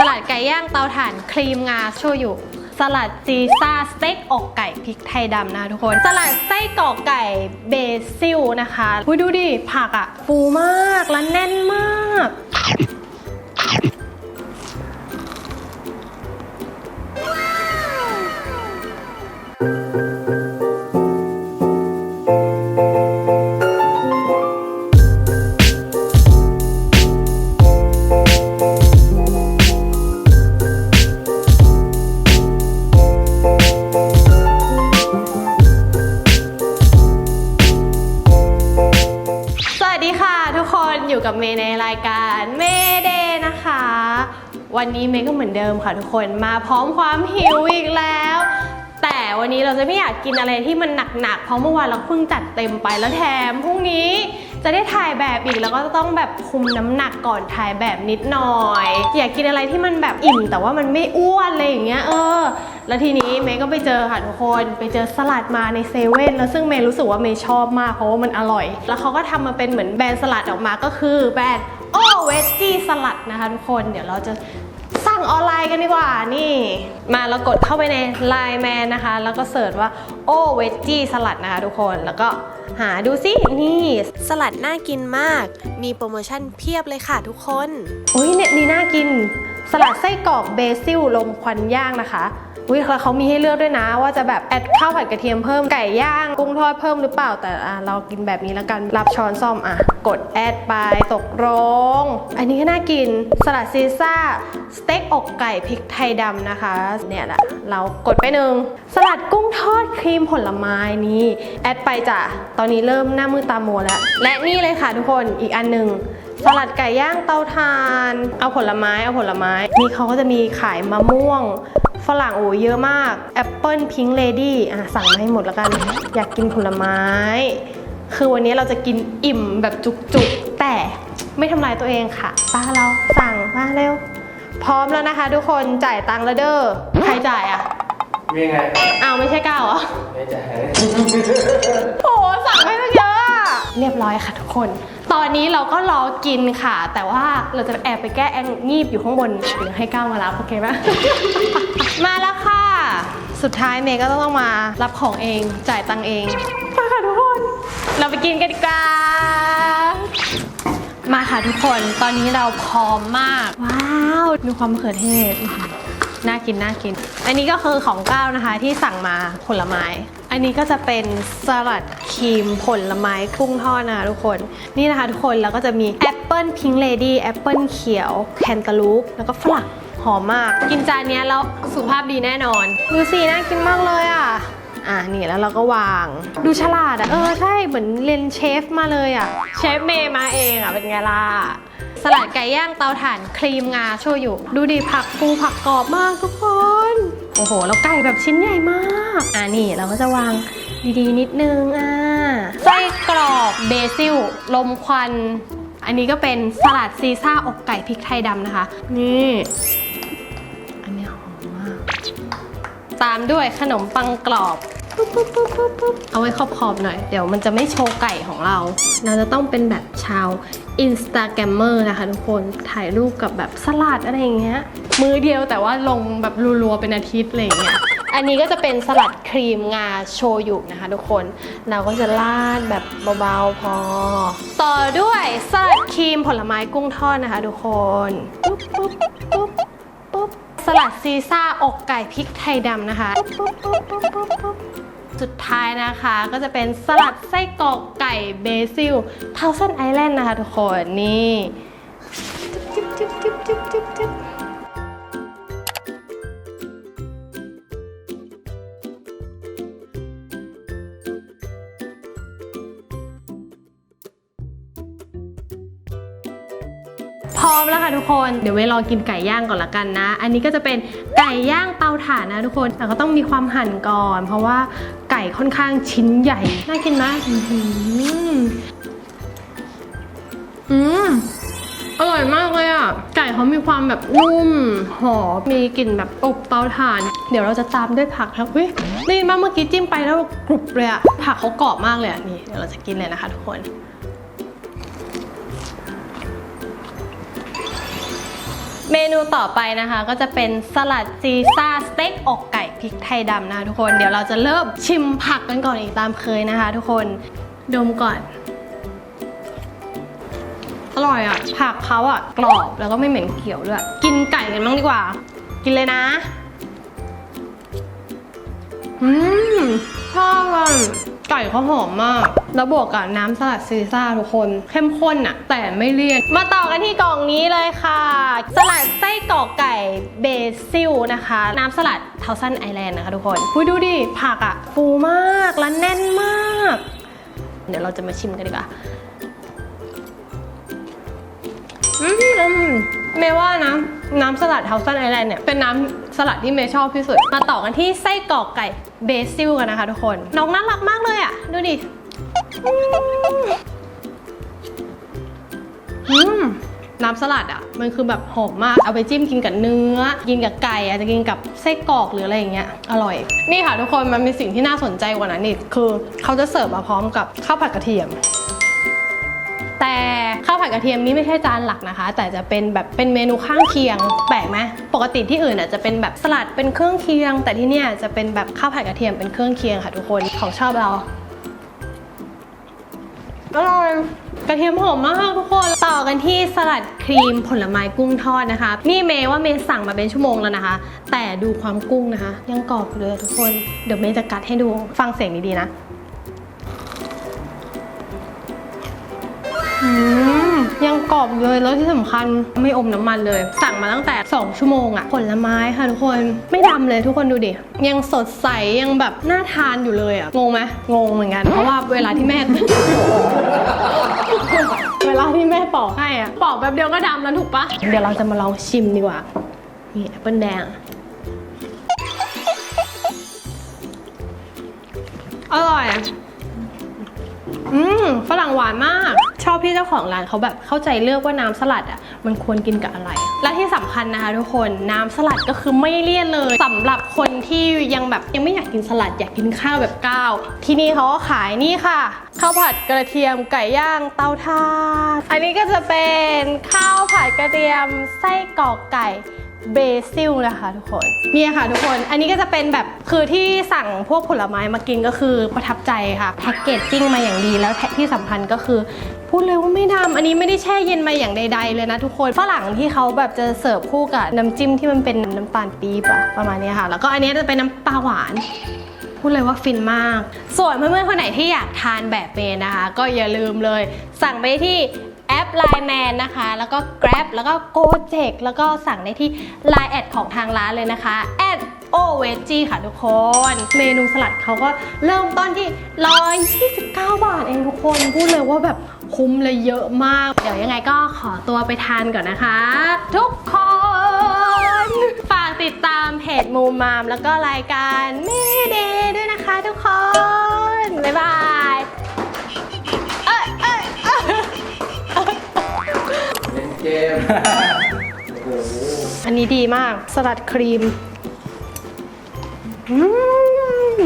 สลัดไก่ย่างเตาถ่านครีมงาโชยุสลัดจีซ่าสเต็กอกไก่พริกไทยดำนะทุกคน สลัดไส้กรอกไก่เบซิลนะคะดูดิ ผักอะฟูมากและแน่นมาก วันนี้เมย์ก็เหมือนเดิมค่ะทุกคนมาพร้อมความหิวอีกแล้ว แต่วันนี้เราจะไม่อยากกินอะไรที่มันหนักๆเพราะเมื่อวานเราเพิ่งจัดเต็มไปแล้วแถมพรุ่งนี้จะได้ถ่ายแบบอีกแล้วก็ต้องแบบคุมน้ำหนักก่อนถ่ายแบบนิดหน่อย อยากกินอะไรที่มันแบบอิ่มแต่ว่ามันไม่อ้วนอะไรอย่างเงี้ยเออ แล้วทีนี้เมย์ก็ไปเจอค่ะทุกคนไปเจอสลัดมาในเซเว่นแล้วซึ่งเมย์รู้สึกว่าเมย์ชอบมากเพราะว่ามันอร่อย แล้วเขาก็ทำมาเป็นเหมือนแบรนด์สลัดออกมาก็คือแบรนด์โอเวจจี้สลัดนะคะทุกคนเดี๋ยวเราจะ สั่งออนไลน์กันดีกว่านี่ มาเรากดเข้าไปใน Line Man นะคะ แล้วก็เสิร์ชว่าโอเวจจี้สลัดนะคะทุกคนแล้วก็หาดูสินี่สลัดน่ากินมาก มีโปรโมชั่นเพียบเลยค่ะทุกคน อุ้ยเนี่ยนี่น่ากิน สลัดไส้กรอกเบซิลลมควันย่างนะคะ อุ้ยแล้วเขามีให้เลือกด้วยนะ ว่าจะแบบแอดข้าวผัดกระเทียมเพิ่มไก่ย่างกุ้งทอดเพิ่มหรือเปล่าแต่อะเรากินแบบนี้แล้วกันรับช้อนซ่อมอะ กดแอดไปตกลงอันนี้ก็น่ากินสลัดซีซ่าสเต็กอกไก่พริกไทยดำนะคะ เนี่ยแหละเรากดไปหนึ่งสลัดกุ้งทอดครีมผลไม้นี่แอดไปจ้ะตอนนี้เริ่มหน้ามือตามัวแล้ว และนี่เลยค่ะทุกคนอีกอันหนึ่งสลัดไก่ย่างเตาถ่าน เอาผลไม้ เอาผลไม้ นี่เขาก็จะมีขายมะม่วง ฝรั่งโอ้เยอะมากแอปเปิลพิงเลดี้อะสั่งมาให้หมดแล้วกัน อยากกินผลไม้ คือวันนี้เราจะกินอิ่มแบบจุกๆ แต่ไม่ทำลายตัวเองค่ะป้าเราสั่งมาเร็ว พร้อมแล้วนะคะทุกคนจ่ายตังค์แล้วเด้อใครจ่ายอะมีไงอ้าวไม่ใช่ก้าวเหรอไม่จ่ายโหสั่งให้ตั้งเยอะอะเรียบร้อยค่ะทุกคน ตอนนี้เราก็รอกินค่ะ แต่ว่าเราจะแอบไปแก้แองงีบอยู่ข้างบนเดี๋ยวให้ก้าวมารับโอเคไหม มาแล้วค่ะ สุดท้ายเมย์ก็ต้องมารับของเองจ่ายตังค์เองไปค่ะทุกคน เราไปกินกันดีกว่า มาค่ะทุกคนตอนนี้เราพร้อมมาก ว้าวดูความมะเขือเทศอื้อหือน่ากินน่ากิน อันนี้ก็คือของก้าวนะคะที่สั่งมาผลไม้ อันนี้ก็จะเป็นสลัดครีมผลไม้กุ้งทอดนะคะทุกคน นี่นะคะทุกคนแล้วก็จะมีแอปเปิลพิงเลดี้แอปเปิลเขียวแคนตาลูป แล้วก็ฝรั่งหอมมาก กินจานนี้แล้วสุขภาพดีแน่นอน ดูสิน่ากินมากเลยอะอะนี่แล้วเราก็วาง ดูฉลาดอะ เออ ใช่ เหมือนเรียนเชฟมาเลยอะ เชฟเมย์มาเองอะ เป็นไงล่ะ สลัดไก่ย่างเตาถ่านครีมงาโชยุดูดิผักฟูผักกรอบมากทุกคน โอ้โห แล้วไก่แบบชิ้นใหญ่มาก อะนี่เราก็จะวางดีๆ นิดนึงอะไส้กรอกเบซิลลมควัน อันนี้ก็เป็นสลัดซีซ่าอกไก่พริกไทยดำนะคะ นี่ อันนี้หอมมาก ตามด้วยขนมปังกรอบเอาไว้ขอบๆหน่อย เดี๋ยวมันจะไม่โชว์ไก่ของเรา เราจะต้องเป็นแบบชาวอินสตาแกรมเมอร์นะคะทุกคน ถ่ายรูปกับแบบสลัดอะไรอย่างเงี้ย มือเดียวแต่ว่าลงแบบรัวๆเป็นอาทิตย์อะไรอย่างเงี้ย อันนี้ก็จะเป็นสลัดครีมงาโชยุนะคะทุกคน เราก็จะราดแบบเบาๆพอ ต่อด้วยสลัดครีมผลไม้กุ้งทอดนะคะทุกคนปุ๊บปุ๊บปุ๊บปุ๊บสลัดซีซ่าอกไก่พริกไทยดำนะคะปุ๊บปุ๊บปุ๊บปุ๊บปุ๊บสุดท้ายนะคะก็จะเป็นสลัดไส้กรอกไก่เบซิลเทาเซนไอแลนด์นะคะทุกคนนี่ พร้อมแล้วค่ะทุกคน เดี๋ยวไว้ลองกินไก่ย่างก่อนละกันนะ อันนี้ก็จะเป็นไก่ย่างเตาถ่านนะทุกคน แต่ก็ต้องมีความหั่นก่อน เพราะว่าไก่ค่อนข้างชิ้นใหญ่ น่ากินไหมอื้อหืออืมอร่อยมากเลยอะ ไก่เขามีความแบบนุ่ม หอม มีกลิ่นแบบอบเตาถ่าน เดี๋ยวเราจะตามด้วยผักครับเฮ้ยได้ยินมาเมื่อกี้จิ้มไปแล้วกรุบเลยอะ ผักเขากรอบมากเลยอะ นี่เดี๋ยวเราจะกินเลยนะคะทุกคน เมนูต่อไปนะคะก็จะเป็นสลัดซีซ่าสเต็กอกไก่พริกไทยดำนะคะทุกคนเดี๋ยวเราจะเริ่มชิมผักกันก่อนอีกตามเคยนะคะ ทุกคนดมก่อนอร่อยอะผักเขาอะกรอบแล้วก็ไม่เหม็นเขียวด้วย กินไก่กันบ้างดีกว่า กินเลยนะ อืมชอบอะไก่เขาหอมมาก แล้วบวกกับน้ำสลัดซีซ่าทุกคน เข้มข้นอะแต่ไม่เลี่ยน มาต่อกันที่กล่องนี้เลยค่ะ สลัดไส้กรอกไก่เบซิลนะคะ น้ำสลัดเทาซันไอแลนด์นะคะทุกคนอุ้ยดูดิ ผักอะฟูมากและแน่นมาก เดี๋ยวเราจะมาชิมกันดีกว่า อืม เมย์ว่านะน้ำสลัดเฮาซันไอแลนด์เนี่ยเป็นน้ำสลัดที่เมย์ชอบที่สุด มาต่อกันที่ไส้กรอกไก่เบซิลกันนะคะทุกคน น้องน่ารักมากเลยอะ ดูดิอืมอืมน้ำสลัดอะ มันคือแบบหอมมาก เอาไปจิ้มกินกับเนื้อ กินกับไก่อาจจะกินกับไส้กรอกหรืออะไรอย่างเงี้ย อร่อย นี่ค่ะทุกคนมันมีสิ่งที่น่าสนใจกว่านั้นอีกคือ เขาจะเสิร์ฟมาพร้อมกับข้าวผัดกระเทียม แต่ข้าวผัดกระเทียมนี้ไม่ใช่จานหลักนะคะ แต่จะเป็นแบบเป็นเมนูข้างเคียง แปลกไหมปกติที่อื่นอะจะเป็นแบบสลัดเป็นเครื่องเคียง แต่ที่เนี่ยจะเป็นแบบข้าวผัดกระเทียมเป็นเครื่องเคียงค่ะทุกคนของชอบเราอร่อยกระเทียมหอมมากทุกคน ต่อกันที่สลัดครีมผลไม้กุ้งทอดนะคะ นี่เมย์ว่าเมย์สั่งมาเป็นชั่วโมงแล้วนะคะ แต่ดูความกุ้งนะคะ ยังกรอบเลยทุกคน เดี๋ยวเมย์จะกัดให้ดู ฟังเสียงดีๆนะ ยังกรอบเลยแล้วที่สำคัญไม่อมน้ำมันเลย สั่งมาตั้งแต่ 2 ชั่วโมงอะผลไม้ค่ะทุกคนไม่ดำเลยทุกคนดูดิ ยังสดใส ยังแบบน่าทานอยู่เลยอะงงไหมงงเหมือนกัน เพราะว่าเวลาที่แม่ เวลาที่แม่ปอกให้อะปอกแป๊บเดียวก็ดำแล้วถูกปะเดี๋ยวเราจะมาลองชิมดีกว่านี่แอปเปิลแดงอร่อย อืมฝรั่งหวานมาก อบพี่เจ้าของร้านเขาแบบเข้าใจเลือกว่าน้ำสลัดอะมันควรกินกับอะไร และที่สำคัญนะคะทุกคนน้ำสลัดก็คือไม่เลี่ยนเลยสำหรับคนที่ยังแบบยังไม่อยากกินสลัดอยากกินข้าวแบบก้าวที่นี่เขาก็ขายนี่ค่ะข้าวผัดกระเทียมไก่ย่างเตาถ่านอันนี้ก็จะเป็นข้าวผัดกระเทียมไส้กรอกไก่เบซิลนะคะทุกคนเนี่ยค่ะทุกคนอันนี้ก็จะเป็นแบบคือที่สั่งพวกผลไม้มากินก็คือประทับใจค่ะแพ็กเกจจิ้งมาอย่างดีแล้วแทที่สำคัญก็คือ พูดเลยว่าไม่ดำอันนี้ไม่ได้แช่เย็นมาอย่างใด ๆ เลยนะทุกคนฝรั่งที่เขาแบบจะเสิร์ฟคู่กับน้ำจิ้มที่มันเป็นน้ำตาลปี๊บอะประมาณนี้ค่ะ แล้วก็อันนี้จะเป็นน้ำปลาหวาน พูดเลยว่าฟินมาก ส่วนเพื่อนๆคนไหนที่อยากทานแบบเมย์นะคะ ก็อย่าลืมเลย สั่งไปที่แอป Line Man นะคะ แล้วก็ Grab แล้วก็ Gojek แล้วก็สั่งได้ที่ Line แอดของทางร้านเลยนะคะแอดโอเวจีค่ะทุกคน เมนูสลัดเขาก็เริ่มต้นที่ 129 บาทเองทุกคน พูดเลยว่าแบบ คุ้มเลยเยอะมาก เดี๋ยวยังไงก็ขอตัวไปทานก่อนนะคะ ทุกคน ฝากติดตามเพจมูมามแล้วก็รายการเมเดย์ด้วยนะคะทุกคน บ๊ายบายเอ้ยเอ้ยเอ้ยเล่นเกม โอ้โหอันนี้ดีมากสลัดครีม อืม